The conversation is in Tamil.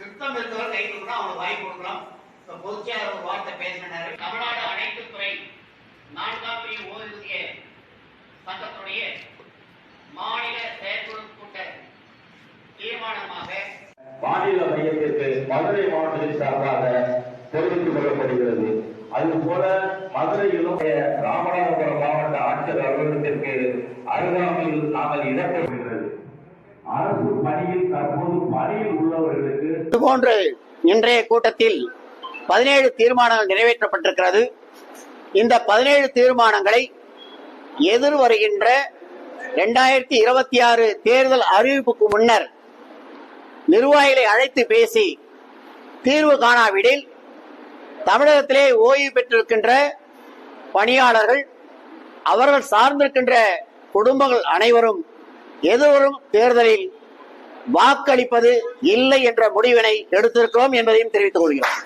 திருத்தம் இருக்கவர் கை கொடுக்கணும் அவங்களுக்கு வாய்ப்பு கொடுக்கலாம். இப்போ பொதுச்செயலர் ஒரு வார்த்தை பேசினாரு. தமிழ்நாடு அனைத்து துறை நான்காம் பிரிவு ஓய்வூதிய சங்கத்துடைய மாநில செயற்குழு கூட்ட தீர்மானமாக மாநில மையத்திற்கு மதுரை மாவட்டத்தின் சார்பாக தெரிவித்துக் கொள்ளப்படுகிறது. அதுபோல மதுரையிலும் ராமநாதபுரம் மாவட்ட ஆட்சியர் அலுவலகத்திற்கு அருகாமையில் நாங்கள் இடப்படுகிறது அரசு பணியில் தற்போது பணியில் இதுபோன்று இன்றைய கூட்டத்தில் பதினேழு தீர்மானங்கள் நிறைவேற்றப்பட்டிருக்கிறது. இந்த பதினேழு தீர்மானங்களை எதிர் வருகின்ற இரண்டாயிரத்தி இருபத்தி ஆறு தேர்தல் அறிவிப்புக்கு முன்னர் நிர்வாகிகளை அழைத்து பேசி தீர்வு காணாவிடில் தமிழகத்திலே ஓய்வு பெற்றிருக்கின்ற பணியாளர்கள் அவர்கள் சார்ந்திருக்கின்ற குடும்பங்கள் அனைவரும் எதிர்வரும் தேர்தலில் வாக்களிப்பது இல்லை என்ற முடிவினை எடுத்திருக்கிறோம் என்பதையும் தெரிவித்துக் கொள்கிறோம்.